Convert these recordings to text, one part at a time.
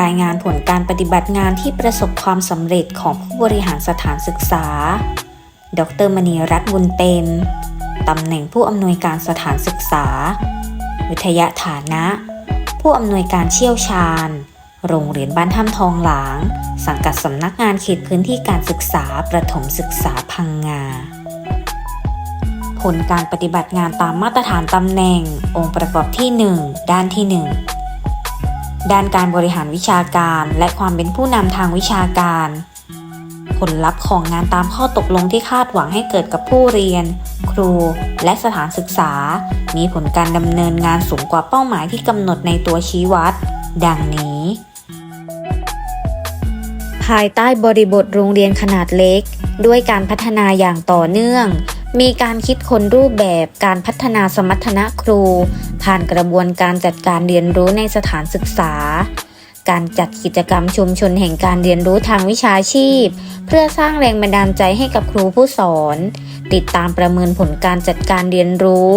รายงานผลการปฏิบัติงานที่ประสบความสำเร็จของผู้บริหารสถานศึกษา ดรมณีรัตน์บุญเต็ม ตำแหน่งผู้อำนวยการสถานศึกษา วิทยาฐานะ ผู้อำนวยการเชี่ยวชาญ โรงเรียนบ้านถ้ำทองหลาง สังกัดสำนักงานเขตพื้นที่การศึกษาประถมศึกษาพังงา ผลการปฏิบัติงานตามมาตรฐานตำแหน่ง องค์ประกอบที่ 1 ด้านที่ 1 ด้านการบริหารวิชาการและความเป็นผู้นำทางวิชาการ ผลลัพธ์ของงานตามข้อตกลงที่คาดหวังให้เกิดกับผู้เรียน ครู และสถานศึกษา มีผลการดำเนินงานสูงกว่าเป้าหมายที่กำหนดในตัวชี้วัด ดังนี้ ภายใต้บริบทโรงเรียนขนาดเล็ก ด้วยการพัฒนาอย่างต่อเนื่อง มีการคิดค้นรูปแบบการพัฒนาสมรรถนะครู ผ่านกระบวนการจัดการเรียนรู้ในสถานศึกษา การจัดกิจกรรมชุมชนแห่งการเรียนรู้ทางวิชาชีพ เพื่อสร้างแรงบันดาลใจให้กับครูผู้สอน ติดตามประเมินผลการจัดการเรียนรู้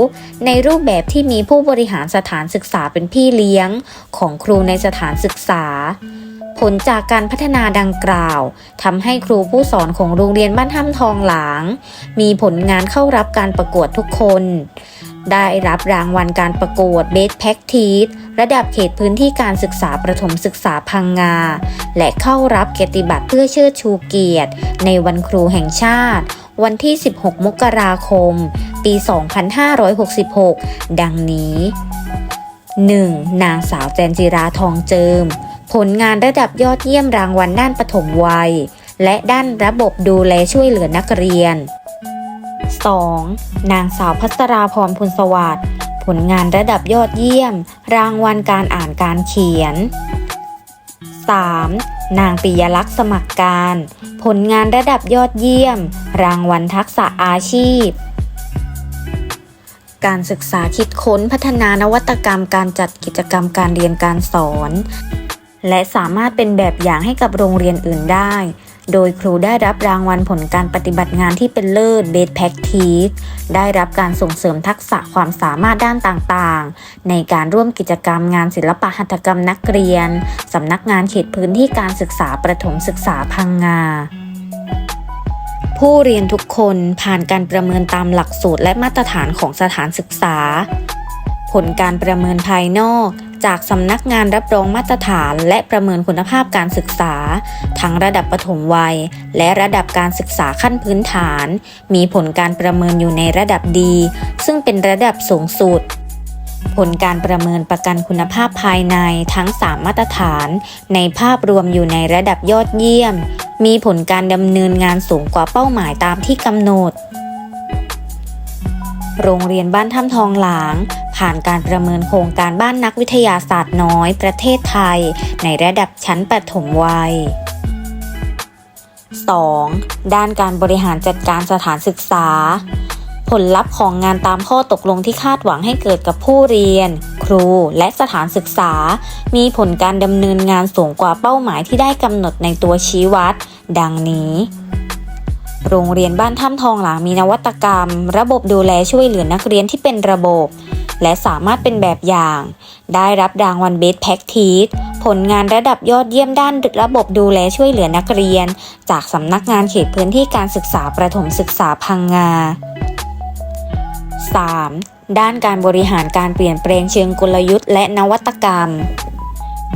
ในรูปแบบที่มีผู้บริหารสถานศึกษาเป็นพี่เลี้ยง ของครูในสถานศึกษา ผลจากการพัฒนาดังกล่าวทำให้ครูผู้สอนของโรงเรียนบ้านถ้ำทองหลาง มีผลงานเข้ารับการประกวดทุกคน ได้รับรางวัลการประกวด Best Practice ระดับเขตพื้นที่การศึกษาประถมศึกษาพังงา และเข้ารับเกียรติบัตรเพื่อเชิดชูเกียรติ ในวันครูแห่งชาติ วันที่ 16 มกราคม ปี 2566 ดังนี้ 1. นางสาวแจนจิราทองเจิม ผลงานระดับยอดเยี่ยมรางวัลด้านปฐมวัย และด้านระบบดูแลช่วยเหลือนักเรียน 2. นางสาวพัสราพรพุนสวัสดิ์ผลงานระดับยอดเยี่ยม รางวัลการอ่านการเขียน 3. นางปิยลักษณ์สมัครการ ผลงานระดับยอดเยี่ยม รางวัลทักษะอาชีพ การศึกษาคิดค้นพัฒนานวัตกรรมการจัดกิจกรรมการเรียนการสอน และสามารถเป็นแบบอย่างให้กับโรงเรียนอื่นได้ โดยครูได้รับรางวัลผลการปฏิบัติงานที่เป็นเลิศ Best Practice ได้รับการส่งเสริมทักษะความสามารถด้านต่างๆ ในการร่วมกิจกรรมงานศิลปะหัตถกรรมนักเรียน สำนักงานเขตพื้นที่การศึกษาประถมศึกษาพังงาผู้เรียนทุกคนผ่านการประเมินตามหลักสูตรและมาตรฐานของสถานศึกษา ผลการประเมินภายนอก จากสำนักงานรับรองมาตรฐานและประเมินคุณภาพการศึกษา ทั้งระดับปฐมวัย และระดับการศึกษาขั้นพื้นฐาน มีผลการประเมินอยู่ในระดับดี ซึ่งเป็นระดับสูงสุดผลการประเมินประกันคุณภาพภายในทั้ง 3 มาตรฐาน ในภาพรวมอยู่ในระดับยอดเยี่ยม มีผลการดำเนินงานสูงกว่าเป้าหมายตามที่กำหนด โรงเรียนบ้านถ้ำทองหลาง ผ่านการประเมินโครงการบ้านนักวิทยาศาสตร์น้อย ประเทศไทย ในระดับชั้นประถมวัย 2. ด้านการบริหารจัดการสถานศึกษา ผลลัพธ์ของงานตามข้อตกลงที่คาดหวังให้เกิดกับผู้เรียน ครูและสถานศึกษา มีผลการดำเนินงานสูงกว่าเป้าหมายที่ได้กำหนดในตัวชี้วัด ดังนี้ โรงเรียนบ้านถ้ำทองหลางมีนวัตกรรม ระบบดูแลช่วยเหลือนักเรียนที่เป็นระบบ และสามารถเป็นแบบอย่าง ได้รับรางวัล Best Practice ผลงานระดับยอดเยี่ยมด้านระบบดูแลช่วยเหลือนักเรียน จากสำนักงานเขตพื้นที่การศึกษาประถมศึกษาพังงา 3. ด้านการบริหารการเปลี่ยนแปลงเชิงกลยุทธ์และนวัตกรรม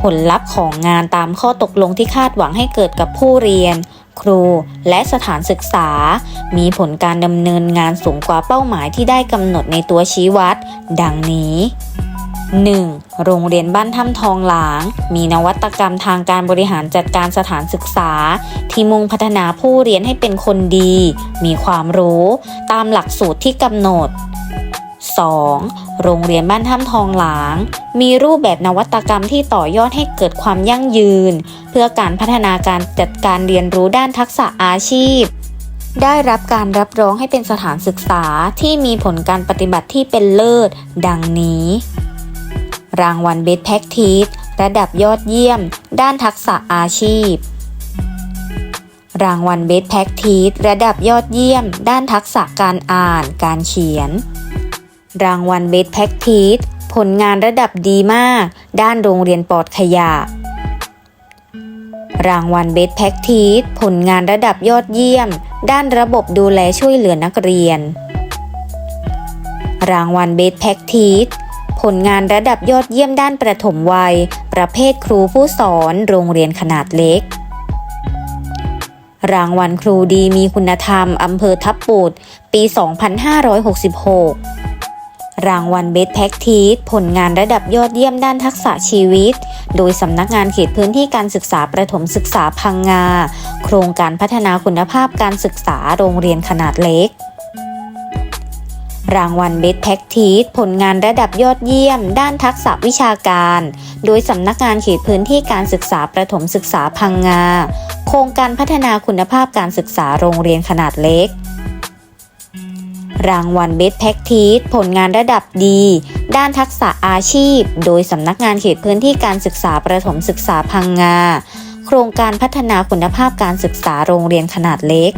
ผลลัพธ์ของงานตามข้อตกลงที่คาดหวังให้เกิดกับผู้เรียน ครู และสถานศึกษา มีผลการดำเนินงานสูงกว่าเป้าหมายที่ได้กำหนดในตัวชี้วัด ดังนี้ 1. โรงเรียนบ้านถ้ำทองหลาง มีนวัตกรรมทางการบริหารจัดการสถานศึกษา ที่มุ่งพัฒนาผู้เรียนให้เป็นคนดี มีความรู้ ตามหลักสูตรที่กำหนด 2. โรงเรียนบ้านถ้ำทองหลาง มีรูปแบบนวัตกรรมที่ต่อยอดให้เกิดความยั่งยืน เพื่อการพัฒนาการจัดการเรียนรู้ด้านทักษะอาชีพ ได้รับการรับรองให้เป็นสถานศึกษาที่มีผลการปฏิบัติที่เป็นเลิศ ดังนี้ รางวัล Best Practice ระดับยอดเยี่ยม ด้านทักษะอาชีพ รางวัล Best Practice ระดับยอดเยี่ยม ด้านทักษะการอ่าน การเขียน รางวัล Best Practice ผลงานระดับดีมาก ด้านโรงเรียนปลอดขยะ รางวัลเบสแพ็กทีสผลงานระดับยอดเยี่ยม ด้านระบบดูแลช่วยเหลือนักเรียน รางวัลเบสแพ็กทีสผลงานระดับยอดเยี่ยมด้านประถมวัย ประเภทครูผู้สอนโรงเรียนขนาดเล็ก รางวัลครูดีมีคุณธรรมอำเภอทับปุดปี 2566 รางวัลเบสแพ็กทีสผลงานระดับยอดเยี่ยมด้านทักษะชีวิต โดยสำนักงานเขตพื้นที่การศึกษาประถมศึกษาพังงา โครงการพัฒนาคุณภาพการศึกษาโรงเรียนขนาดเล็ก รางวัลเบสแพ็กทีสผลงานระดับยอดเยี่ยม ด้านทักษะวิชาการ โดยสำนักงานเขตพื้นที่การศึกษาประถมศึกษาพังงา โครงการพัฒนาคุณภาพการศึกษาโรงเรียนขนาดเล็ก รางวัลเบสแพ็กทีสผลงานระดับดี ด้านทักษะอาชีพ โดยสำนักงานเขตพื้นที่การศึกษาประถมศึกษาพังงา โครงการพัฒนาคุณภาพการศึกษาโรงเรียนขนาดเล็ก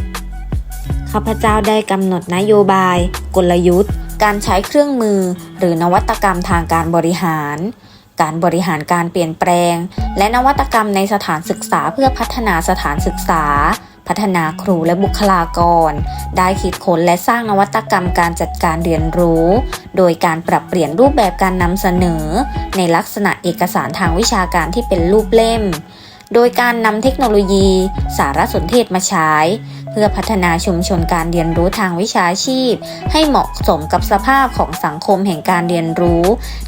ข้าพเจ้าได้กำหนดนโยบาย กลยุทธ์ การใช้เครื่องมือ หรือนวัตกรรมทางการบริหาร การบริหารการเปลี่ยนแปลง และนวัตกรรมในสถานศึกษาเพื่อพัฒนาสถานศึกษา พัฒนาครูและบุคลากร ได้คิดค้นและสร้างนวัตกรรมการจัดการเรียนรู้ โดยการปรับเปลี่ยนรูปแบบการนำเสนอ ในลักษณะเอกสารทางวิชาการที่เป็นรูปเล่ม โดยการนำเทคโนโลยี สารสนเทศมาใช้ เพื่อพัฒนาชุมชนการเรียนรู้ทางวิชาชีพ ให้เหมาะสมกับสภาพของสังคมแห่งการเรียนรู้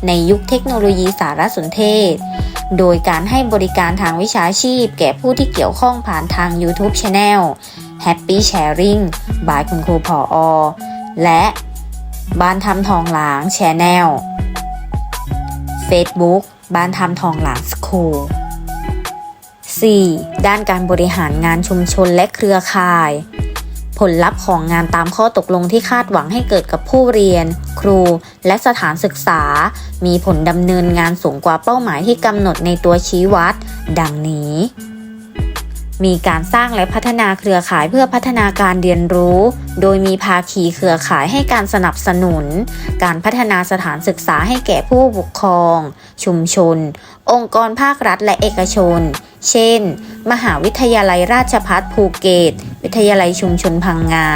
ในยุคเทคโนโลยีสารสนเทศ โดยการให้บริการทางวิชาชีพ แก่ผู้ที่เกี่ยวข้องผ่านทาง YouTube Channel Happy Sharing by คุณครูผออและบ้านทำทองหลาง Channel Facebook บ้านทำทองหลางสคูล 4. ด้านการบริหารงานชุมชนและเครือข่าย ผลลัพธ์ของงานตามข้อตกลงที่คาดหวังให้เกิดกับผู้เรียน ครู และสถานศึกษา มีผลดำเนินงานสูงกว่าเป้าหมายที่กำหนดในตัวชี้วัด ดังนี้ มีการสร้างและพัฒนาเครือข่ายเพื่อพัฒนาการเรียนรู้ โดยมีภาคีเครือข่ายให้การสนับสนุน การพัฒนาสถานศึกษาให้แก่ผู้ปกครอง ชุมชน องค์กรภาครัฐและเอกชนเช่น มหาวิทยาลัยราชภัฏภูเก็ต วิทยาลัยชุมชนพังงา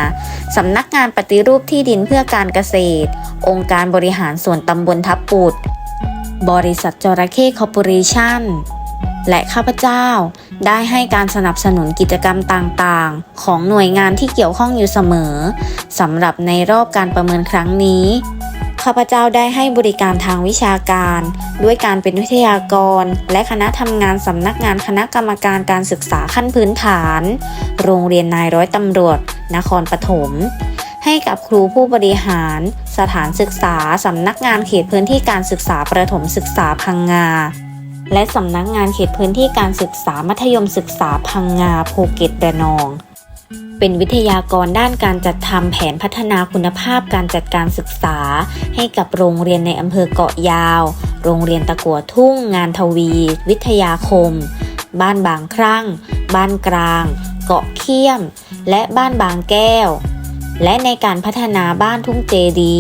สำนักงานปฏิรูปที่ดินเพื่อการเกษตร องค์การบริหารส่วนตำบลทับปุด บริษัทจระเข้คอร์ปอเรชั่น และข้าพเจ้า ได้ให้การสนับสนุนกิจกรรมต่างๆ ของหน่วยงานที่เกี่ยวข้องอยู่เสมอสำหรับในรอบการประเมินครั้งนี้ ข้าพเจ้าได้ให้บริการทางวิชาการ ด้วยการเป็นวิทยากร และคณะทำงานสำนักงานคณะกรรมการการศึกษาขั้นพื้นฐาน โรงเรียนนายร้อยตำรวจ นครปฐมให้กับครูผู้บริหาร สถานศึกษาสำนักงานเขตพื้นที่การศึกษาประถมศึกษาพังงา และสำนักงานเขตพื้นที่การศึกษามัธยมศึกษาพังงาภูเก็ตระนอง เป็นวิทยากรด้านการจัดทำแผนพัฒนาคุณภาพการจัดการศึกษา ให้กับโรงเรียนในอำเภอเกาะยาว โรงเรียนตะกัวทุ่ง งานทวี วิทยาคม บ้านบางครั่ง บ้านกลาง เกาะเขี้ยม และบ้านบางแก้ว และในการพัฒนาบ้านทุ่งเจดี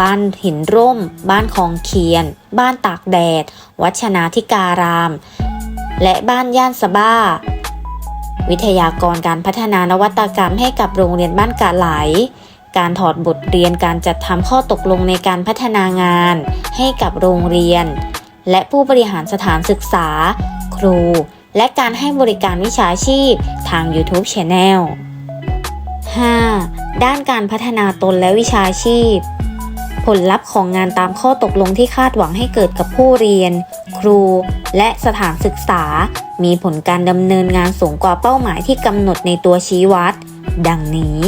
บ้านหินร่ม บ้านคลองเคียน บ้านตากแดด วัชนาธิการาม และบ้านย่านสะบ้า วิทยากรการพัฒนานวัตกรรมให้กับโรงเรียนบ้านกาไหล การถอดบทเรียนการจัดทำข้อตกลงในการพัฒนางานให้กับโรงเรียน และผู้บริหารสถานศึกษา ครู และการให้บริการวิชาชีพทาง YouTube Channel 5. ด้านการพัฒนาตนและวิชาชีพ ผลลัพธ์ของงานตามข้อตกลงที่คาดหวังให้เกิดกับผู้เรียน ครู และสถานศึกษา มีผลการดำเนินงานสูงกว่าเป้าหมายที่กำหนดในตัวชี้วัด ดังนี้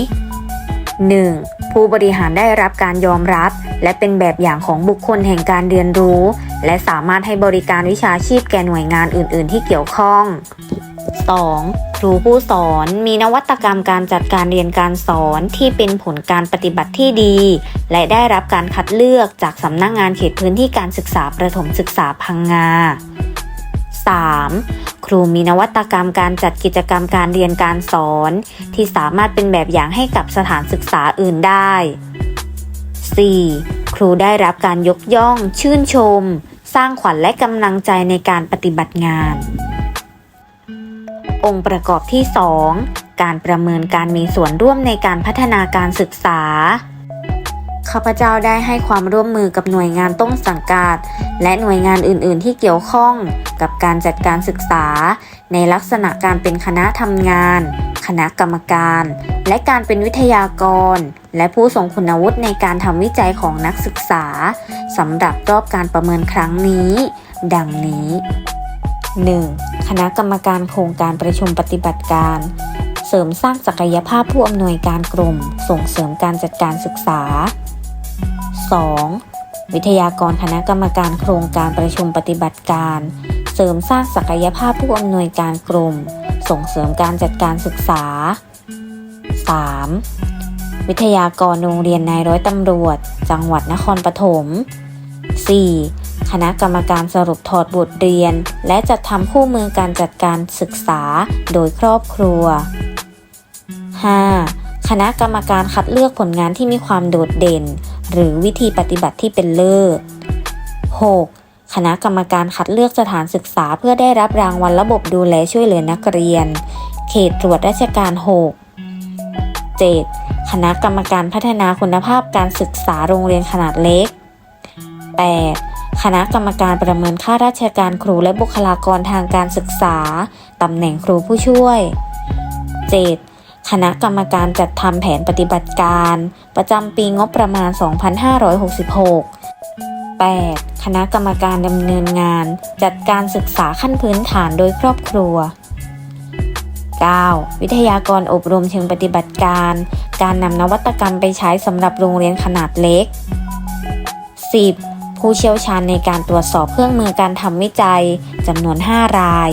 1. ผู้บริหารได้รับการยอมรับ และเป็นแบบอย่างของบุคคลแห่งการเรียนรู้ และสามารถให้บริการวิชาชีพแก่หน่วยงานอื่น ๆ ที่เกี่ยวข้อง 2. ครูผู้สอน มีนวัตกรรมการจัดการเรียนการสอนที่เป็นผลการปฏิบัติที่ดี และได้รับการคัดเลือกจากสำนักงงานเขตพื้นที่การศึกษาประถมศึกษาพังงา 3. ครูมีนวัตกรรมการจัดกิจกรรมการเรียนการสอน ที่สามารถเป็นแบบอย่างให้กับสถานศึกษาอื่นได้ 4. ครูได้รับการยกย่อง ชื่นชม สร้างขวัญและกำลังใจในการปฏิบัติงาน องค์ประกอบที่ 2 การประเมินการมีส่วนร่วมในการพัฒนาการศึกษา ข้าพเจ้าได้ให้ความร่วมมือกับหน่วยงานต้นสังกัดและหน่วยงานอื่น ๆ ที่เกี่ยวข้องกับการจัดการศึกษา ในลักษณะการเป็นคณะทำงาน คณะกรรมการ และการเป็นวิทยากร และผู้ทรงคุณวุฒิในการทำวิจัยของนักศึกษาสำหรับรอบการประเมินครั้งนี้ ดังนี้ 1. คณะกรรมการโครงการประชุมปฏิบัติการ เสริมสร้างศักยภาพผู้อำนวยการกลุ่ม ส่งเสริมการจัดการศึกษา 2. วิทยากรคณะกรรมการโครงการประชุมปฏิบัติการ เสริมสร้างศักยภาพผู้อำนวยการกลุ่ม ส่งเสริมการจัดการศึกษา 3. วิทยากรโรงเรียนนายร้อยตำรวจ จังหวัดนครปฐม 4. คณะกรรมการสรุปถอดบทเรียน และจัดทำคู่มือการจัดการศึกษาโดยครอบครัว 5. คณะกรรมการคัดเลือกผลงานที่มีความโดดเด่น หรือวิธีปฏิบัติที่เป็นเลิศ 6. คณะกรรมการคัดเลือกสถานศึกษาเพื่อได้รับรางวัลระบบดูแลช่วยเหลือนักเรียน เขตตรวจราชการ 6 7. คณะกรรมการพัฒนาคุณภาพการศึกษาโรงเรียนขนาดเล็ก 8. คณะกรรมการประเมินค่าราชการครูและบุคลากรทางการศึกษา ตำแหน่งครูผู้ช่วย 7. คณะกรรมการจัดทำแผนปฏิบัติการ ประจำปีงบประมาณ 2566 8. คณะกรรมการดำเนินงาน จัดการศึกษาขั้นพื้นฐานโดยครอบครัว 9. วิทยากรอบรมเชิงปฏิบัติการ การนำนวัตกรรมไปใช้สำหรับโรงเรียนขนาดเล็ก 10. ผู้เชี่ยวชาญในการตรวจสอบเครื่องมือการทำวิจัยจำนวน 5 ราย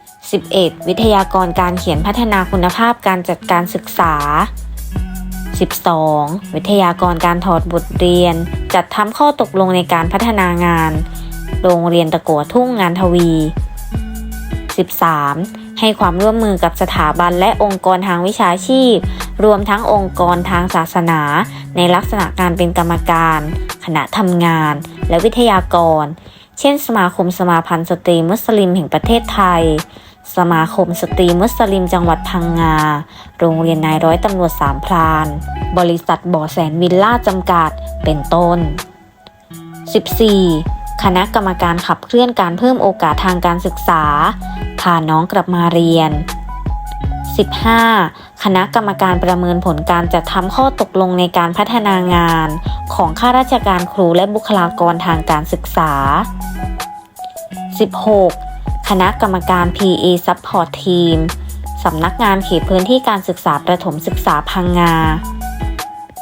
11. วิทยากรการเขียนพัฒนาคุณภาพการจัดการศึกษา 12. วิทยากรการถอดบทเรียน จัดทำข้อตกลงในการพัฒนางาน โรงเรียนตะกัวทุ่งงานทวี 13. ให้ความร่วมมือกับสถาบันและองค์กรทางวิชาชีพ รวมทั้งองค์กรทางศาสนา ในลักษณะการเป็นกรรมการ คณะทำงาน และวิทยากร เช่น สมาคมสมาพันธ์สตรีมุสลิมแห่งประเทศไทย สมาคมสตรีมุสลิมจังหวัดพังงา โรงเรียนนายร้อยตำรวจสามพราน บริษัทบ่อแสนวิลล่าจำกัด เป็นต้น 14. คณะกรรมการขับเคลื่อนการเพิ่มโอกาสทางการศึกษา พาน้องกลับมาเรียน 15. คณะกรรมการประเมินผลการจัดทำข้อตกลงในการพัฒนางาน ของข้าราชการครูและบุคลากรทางการศึกษา 16. คณะกรรมการ PA Support Team สำนักงานเขตพื้นที่การศึกษาประถมศึกษาพังงา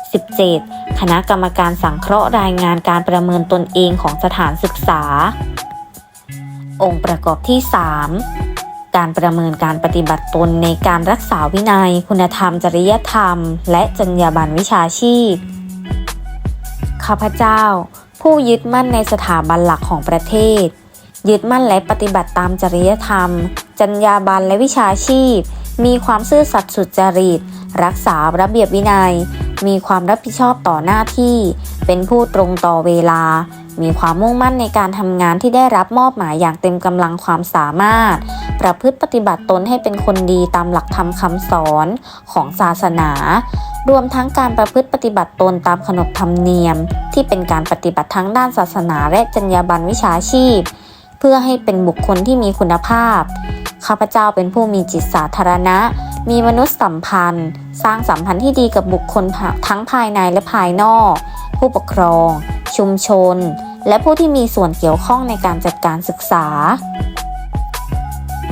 17. คณะกรรมการสังเคราะห์รายงานการประเมินตนเองของสถานศึกษา องค์ประกอบที่ 3 การประเมินการปฏิบัติตนในการรักษาวินัย คุณธรรม จริยธรรม และจรรยาบรรณวิชาชีพ ข้าพเจ้า ผู้ยึดมั่นในสถาบันหลักของประเทศ ยึดมั่นและปฏิบัติตามจริยธรรม จรรยาบรรณและวิชาชีพ มีความซื่อสัตย์สุจริต รักษาระเบียบวินัย มีความรับผิดชอบต่อหน้าที่ เป็นผู้ตรงต่อเวลา มีความมุ่งมั่นในการทำงานที่ได้รับมอบหมายอย่างเต็มกำลังความสามารถ ประพฤติปฏิบัติตนให้เป็นคนดีตามหลักธรรมคำสอนของศาสนา รวมทั้งการประพฤติปฏิบัติตนตามขนบธรรมเนียม ที่เป็นการปฏิบัติทั้งด้านศาสนาและจรรยาบรรณวิชาชีพ เพื่อให้เป็นบุคคลที่มีคุณภาพ ข้าพเจ้าเป็นผู้มีจิตสาธารณะ มีมนุษยสัมพันธ์ สร้างสัมพันธ์ที่ดีกับบุคคลทั้งภายในและภายนอก ผู้ปกครอง ชุมชน และผู้ที่มีส่วนเกี่ยวข้องในการจัดการศึกษา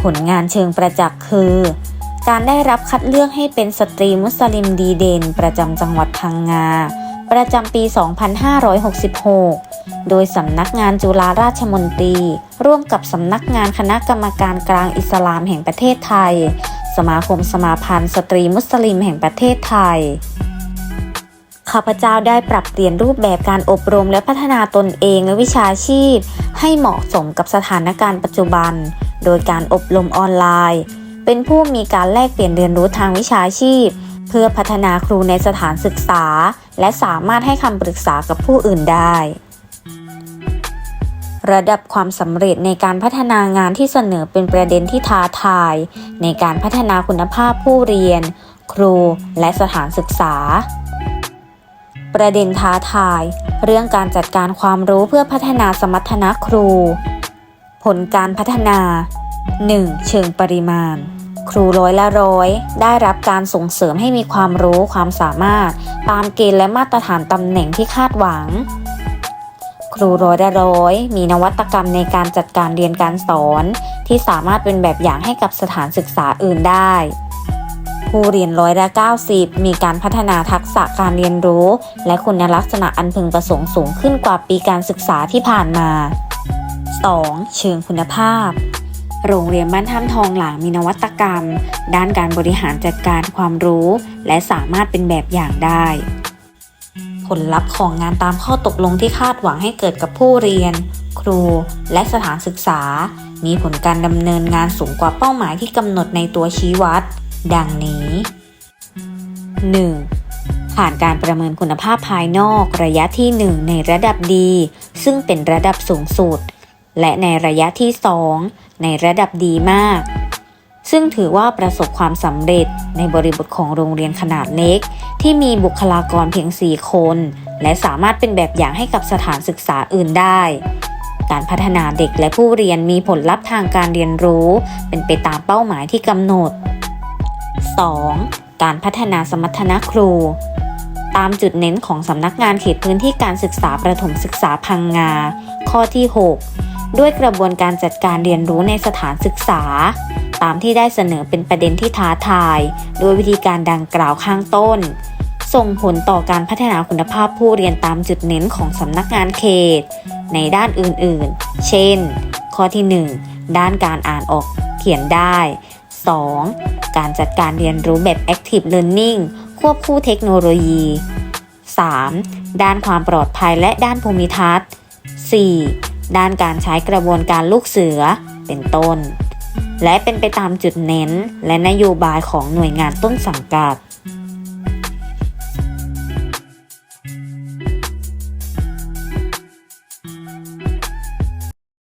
ผลงานเชิงประจักษ์คือ การได้รับคัดเลือกให้เป็นสตรีมุสลิมดีเด่นประจำจังหวัดพังงา ประจำปี 2566 โดยสำนักงานจุฬาราชมนตรี ร่วมกับสำนักงานคณะกรรมการกลางอิสลามแห่งประเทศไทย สมาคมสมาพันธ์สตรีมุสลิมแห่งประเทศไทย ข้าพเจ้าได้ปรับเปลี่ยนรูปแบบการอบรมและพัฒนาตนเองและวิชาชีพ ให้เหมาะสมกับสถานการณ์ปัจจุบัน โดยการอบรมออนไลน์ เป็นผู้มีการแลกเปลี่ยนเรียนรู้ทางวิชาชีพ เพื่อพัฒนาครูในสถานศึกษา และสามารถให้คำปรึกษากับผู้อื่นได้ ระดับความสำเร็จในการพัฒนางานที่เสนอเป็นประเด็นที่ท้าทาย ในการพัฒนาคุณภาพผู้เรียน ครูและสถานศึกษา ประเด็นท้าทาย เรื่องการจัดการความรู้เพื่อพัฒนาสมรรถนะครู ผลการพัฒนา 1. เชิงปริมาณ ครูร้อยละร้อย ได้รับการส่งเสริมให้มีความรู้ความสามารถ ตามเกณฑ์และมาตรฐานตำแหน่งที่คาดหวัง ครูร้อยละร้อย มีนวัตกรรมในการจัดการเรียนการสอน ที่สามารถเป็นแบบอย่างให้กับสถานศึกษาอื่นได้ ผู้เรียนร้อยละ90 มีการพัฒนาทักษะการเรียนรู้ และคุณลักษณะอันพึงประสงค์สูงขึ้นกว่าปีการศึกษาที่ผ่านมา 2. เชิงคุณภาพ โรงเรียนบ้านท่ามทองหลางมีนวัตกรรม ด้านการบริหารจัดการความรู้ และสามารถเป็นแบบอย่างได้ ผลลัพธ์ของงานตามข้อตกลงที่คาดหวังให้เกิดกับผู้เรียน ครู และสถานศึกษา มีผลการดำเนินงานสูงกว่าเป้าหมายที่กำหนดในตัวชี้วัด ดังนี้ 1. ผ่านการประเมินคุณภาพภายนอกระยะที่ 1 ในระดับดี ซึ่งเป็นระดับสูงสุด และในระยะที่ 2 ในระดับดีมาก ซึ่งถือว่าประสบความสำเร็จในบริบทของโรงเรียนขนาดเล็ก ที่มีบุคลากรเพียง 4 คน และสามารถเป็นแบบอย่างให้กับสถานศึกษาอื่นได้ การพัฒนาเด็กและผู้เรียนมีผลลัพธ์ทางการเรียนรู้ เป็นไปตามเป้าหมายที่กำหนด 2. การพัฒนาสมรรถนะครู ตามจุดเน้นของสำนักงานเขตพื้นที่การศึกษาประถมศึกษาพังงา ข้อที่ 6 ด้วยกระบวนการจัดการเรียนรู้ในสถานศึกษา ตามที่ได้เสนอเป็นประเด็นที่ท้าทาย โดยวิธีการดังกล่าวข้างต้น ส่งผลต่อการพัฒนาคุณภาพผู้เรียนตามจุดเน้นของสำนักงานเขต ในด้านอื่นๆ เช่น ข้อที่ 1 ด้านการอ่านออกเขียนได้ 2. การจัดการเรียนรู้แบบ Active Learning ควบคู่เทคโนโลยี 3. ด้านความปลอดภัยและด้านภูมิทัศน์ 4. ด้านการใช้กระบวนการลูกเสือเป็นต้น และเป็นไปตามจุดเน้นและนโยบายของหน่วยงานต้นสังกัด